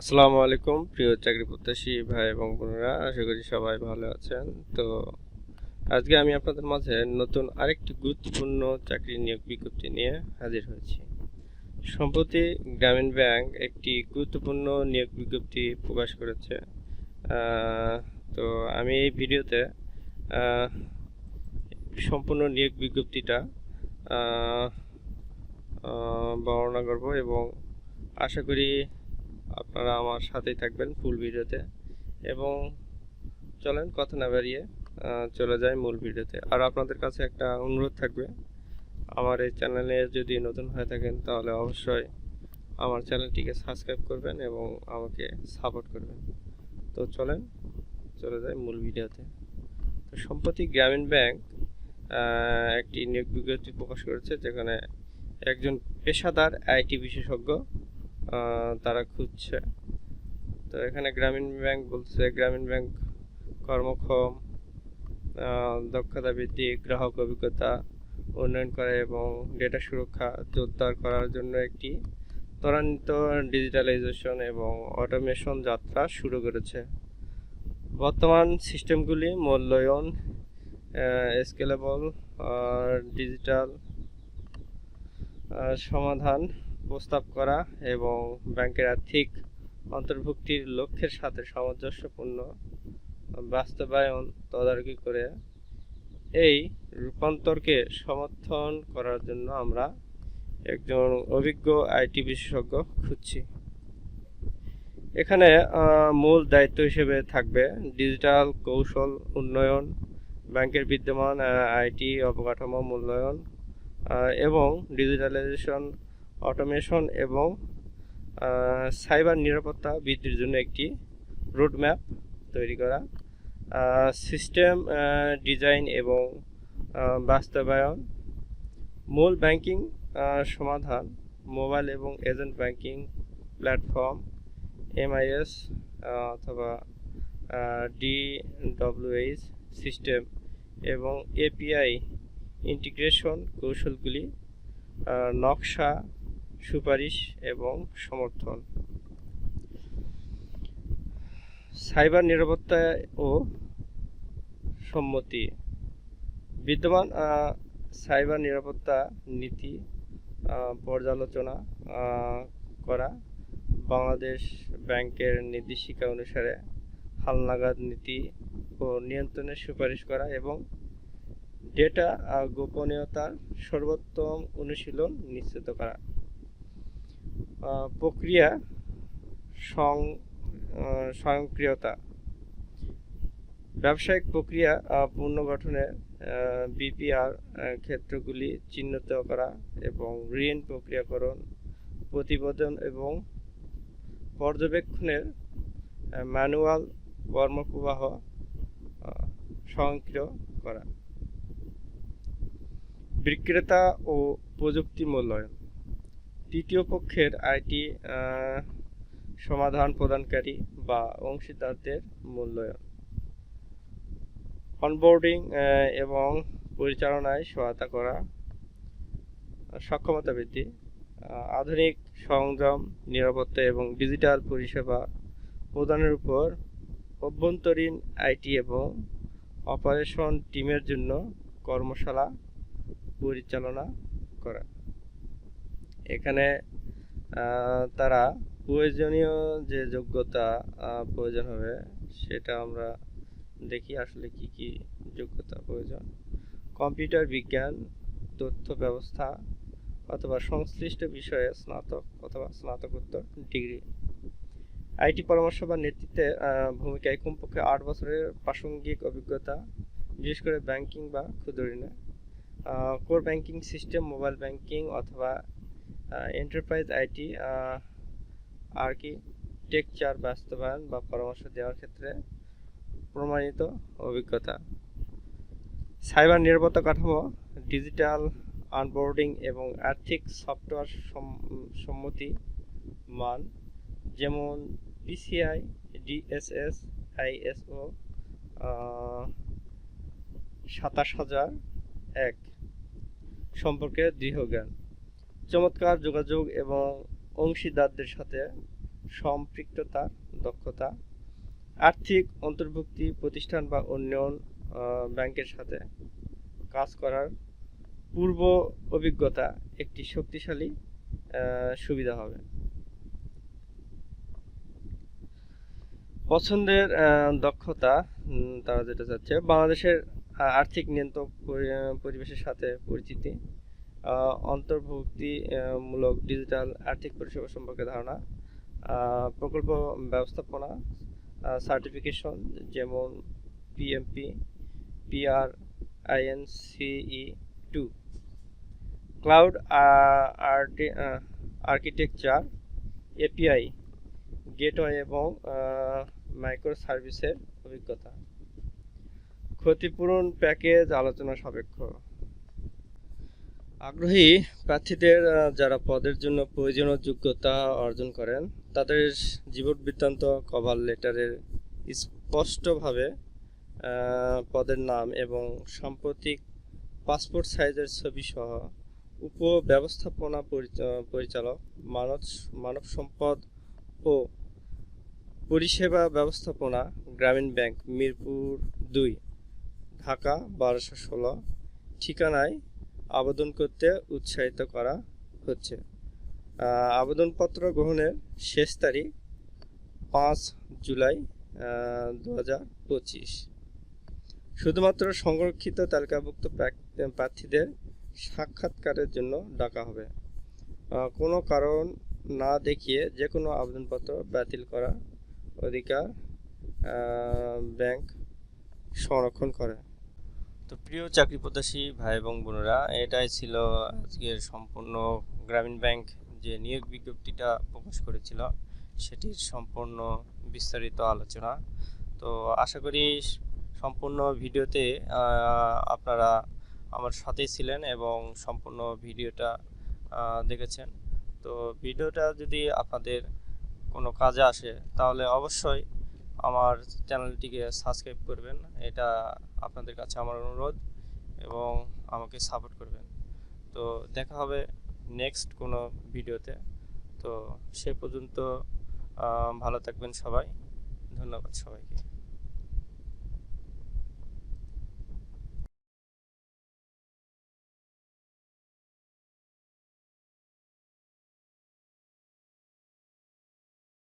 আসসালামু আলাইকুম, প্রিয় চাকরি প্রত্যাশী ভাই এবং বোনেরা, আশা করি সবাই ভালো আছেন। তো আজকে আমি আপনাদের মাঝে নতুন আরেকটি গুরুত্বপূর্ণ চাকরি নিয়োগ বিজ্ঞপ্তি নিয়ে হাজির হয়েছি। সম্প্রতি গ্রামীণ ব্যাংক একটি গুরুত্বপূর্ণ নিয়োগ বিজ্ঞপ্তি প্রকাশ করেছে। তো আমি এই ভিডিওতে সম্পূর্ণ নিয়োগ বিজ্ঞপ্তিটা বর্ণনা করব এবং আশা করি আপনারা আমার সাথেই থাকবেন ফুল ভিডিওতে। এবং চলেন কথা না বাড়িয়ে চলে যায় মূল ভিডিওতে। আর আপনাদের কাছে একটা অনুরোধ থাকবে। আমার এই চ্যানেলে যদি নতুন হয়ে থাকেন, তাহলে অবশ্যই আমার চ্যানেলটিকে সাবস্ক্রাইব করবেন এবং আমাকে সাপোর্ট করবেন। তো চলেন, চলে যায় মূল ভিডিওতে। তো সম্প্রতি গ্রামীণ ব্যাংক একটি নিয়োগ বিজ্ঞপ্তি প্রকাশ করেছে, যেখানে একজন পেশাদার আইটি বিশেষজ্ঞ তারা খুঁজছে। তো এখানে গ্রামীণ ব্যাংক বলছে, গ্রামীণ ব্যাংক কর্মক্ষম দক্ষতা বৃদ্ধি, গ্রাহক অভিজ্ঞতা উন্নয়ন করে এবং ডেটা সুরক্ষা জোরদার করার জন্য একটি ত্বরান্বিত ডিজিটালাইজেশন এবং অটোমেশন যাত্রা শুরু করেছে। বর্তমান সিস্টেমগুলি মূল্যায়ন স্কেলেবল ডিজিটাল সমাধান প্রস্তাব করা এবং ব্যাংকের আর্থিক অন্তর্ভুক্তির লক্ষ্যের সাথে সামঞ্জস্যপূর্ণ বাস্তবায়ন তদারকি করে এই রূপান্তরকে সমর্থন করার জন্য আমরা একজন অভিজ্ঞ আইটি বিশেষজ্ঞ খুঁজছি। এখানে মূল দায়িত্ব হিসেবে থাকবে ডিজিটাল কৌশল উন্নয়ন, ব্যাংকের বিদ্যমান আইটি অবকাঠামো মূল্যায়ন এবং ডিজিটালাইজেশন অটোমেশন এবং সাইবার নিরাপত্তা বৃদ্ধির জন্য একটি রোডম্যাপ তৈরি করা। সিস্টেম ডিজাইন এবং বাস্তবায়ন। মূল ব্যাংকিং সমাধান। মোবাইল এবং এজেন্ট ব্যাংকিং প্ল্যাটফর্ম, এমআইএস অথবা ডিডব্লিউএইচ সিস্টেম এবং এপিআই ইন্টিগ্রেশন কৌশলগুলি নকশা সুপারিশ এবং সমর্থন। সাইবার নিরাপত্তা ও সম্মতি। বিদ্যমান সাইবার নিরাপত্তা নীতি পর্যালোচনা করা বাংলাদেশ ব্যাংকের নির্দেশিকা অনুসারে হালনাগাদ নীতি ও নিয়ন্ত্রণের সুপারিশ করা এবং ডেটা গোপনীয়তার সর্বোত্তম অনুশীলন নিশ্চিত করা। প্রক্রিয়া সং স্বয়ংক্রিয়তা। ব্যবসায়িক প্রক্রিয়া আহ, পুনর্গঠনের বিপিআর ক্ষেত্রগুলি চিহ্নিত করা এবং ঋণ প্রক্রিয়াকরণ প্রতিবেদন এবং পর্যবেক্ষণের ম্যানুয়াল কর্মপ্রবাহ স্বয়ংক্রিয় করা। বিক্রেতা ও প্রযুক্তি মূল্যায়ন। তৃতীয় পক্ষের আইটি সমাধান প্রদানকারী বা অংশীদারদের মূল্যায়ন। অনবোর্ডিং এবং পরিচালনায় সহায়তা করা, সক্ষমতা বৃদ্ধি আধুনিক সংযম, নিরাপত্তা এবং ডিজিটাল পরিষেবা প্রদানের উপর অভ্যন্তরীণ আইটি এবং অপারেশন টিমের জন্য কর্মশালা পরিচালনা করা। এখানে তারা প্রয়োজনীয় যে যোগ্যতা প্রয়োজন হবে, সেটা আমরা দেখি আসলে কি কি যোগ্যতা প্রয়োজন। কম্পিউটার বিজ্ঞান, তথ্য ব্যবস্থা, অথবা সংশ্লিষ্ট বিষয়ে স্নাতক অথবা স্নাতকোত্তর ডিগ্রি। আইটি পরামর্শ বা নেতৃত্বে ভূমিকায় কমপক্ষে আট বছরের প্রাসঙ্গিক অভিজ্ঞতা, বিশেষ করে ব্যাংকিং বা ক্ষুদ্র ঋণে। Core banking system, mobile banking অথবা এন্টারপ্রাইজ আইটি আর্কিটেকচার বাস্তবায়ন বা পরামর্শ দেওয়ার ক্ষেত্রে প্রমাণিত অভিজ্ঞতা। সাইবার নিরাপত্তা কাঠামো ডিজিটাল অনবোর্ডিং এবং আর্থিক সফটওয়্যার সম্মতি মান, যেমন পিসিআই ডিএসএস আইএসও সাতাশ হাজার এক সম্পর্কে দৃঢ় জ্ঞান। চমৎকার যোগাযোগ এবং অংশীদারদের সাথে সম্পৃক্ততা, দক্ষতা, আর্থিক অন্তর্ভুক্তি প্রতিষ্ঠান বা উন্নয়ন ব্যাংকের সাথে কাজ করার পূর্ব অভিজ্ঞতা একটি শক্তিশালী সুবিধা হবে। পছন্দের দক্ষতা তারা যেটা চাচ্ছে, বাংলাদেশের আর্থিক নিয়ন্ত্রক পরিবেশের সাথে পরিচিতি অন্তর্ভুক্তিমূলক ডিজিটাল আর্থিক পরিষেবা সম্পর্কে ধারণা প্রকল্প ব্যবস্থাপনা সার্টিফিকেশন যেমন PMP P R I N C E two cloud architecture API gateway এবং মাইক্রো সার্ভিসের অভিজ্ঞতা। ক্ষতিপূরণ প্যাকেজ আলোচনা সাপেক্ষ। আগ্রহী প্রার্থীদের যারা পদের জন্য প্রয়োজনীয় যোগ্যতা অর্জন করেন, তাদের জীবন বৃত্তান্ত কভার লেটারের স্পষ্টভাবে পদের নাম এবং সাম্প্রতিক পাসপোর্ট সাইজের ছবি সহ উপব্যবস্থাপনা পরিচ- পরিচালক, মানব মানব সম্পদ ও পরিষেবা ব্যবস্থাপনা গ্রামীণ ব্যাংক মিরপুর দুই, ঢাকা বারোশো ষোলো, ঠিকানায় আবেদন করতে উৎসাহিত করা হচ্ছে। আবেদনপত্র গ্রহণের শেষ তারিখ পাঁচ জুলাই দু হাজার পঁচিশ। শুধুমাত্র সংরক্ষিত তালিকাভুক্ত প্রার্থীদের সাক্ষাৎকারের জন্য ডাকা হবে। কোনো কারণ না দেখিয়ে যে কোনো আবেদনপত্র বাতিল করা অধিকার ব্যাংক সংরক্ষণ করে। তো প্রিয় চাকরি প্রত্যাশী ভাই এবং বোনেরা, এটাই ছিল আজকের সম্পূর্ণ গ্রামীণ ব্যাংক যে নিয়োগ বিজ্ঞপ্তিটা প্রকাশ করেছিল, সেটির সম্পূর্ণ বিস্তারিত আলোচনা। তো আশা করি সম্পূর্ণ ভিডিওতে আপনারা আমার সাথেই ছিলেন এবং সম্পূর্ণ ভিডিওটা দেখেছেন। তো ভিডিওটা যদি আপনাদের কোনো কাজে আসে, তাহলে অবশ্যই আমার চ্যানেলটিকে সাবস্ক্রাইব করবেন। এটা আপনাদের কাছে আমার অনুরোধ এবং আমাকে সাপোর্ট করবেন। তো দেখা হবে নেক্সট কোনো ভিডিওতে। তো সে পর্যন্ত ভালো থাকবেন সবাই। ধন্যবাদ সবাইকে।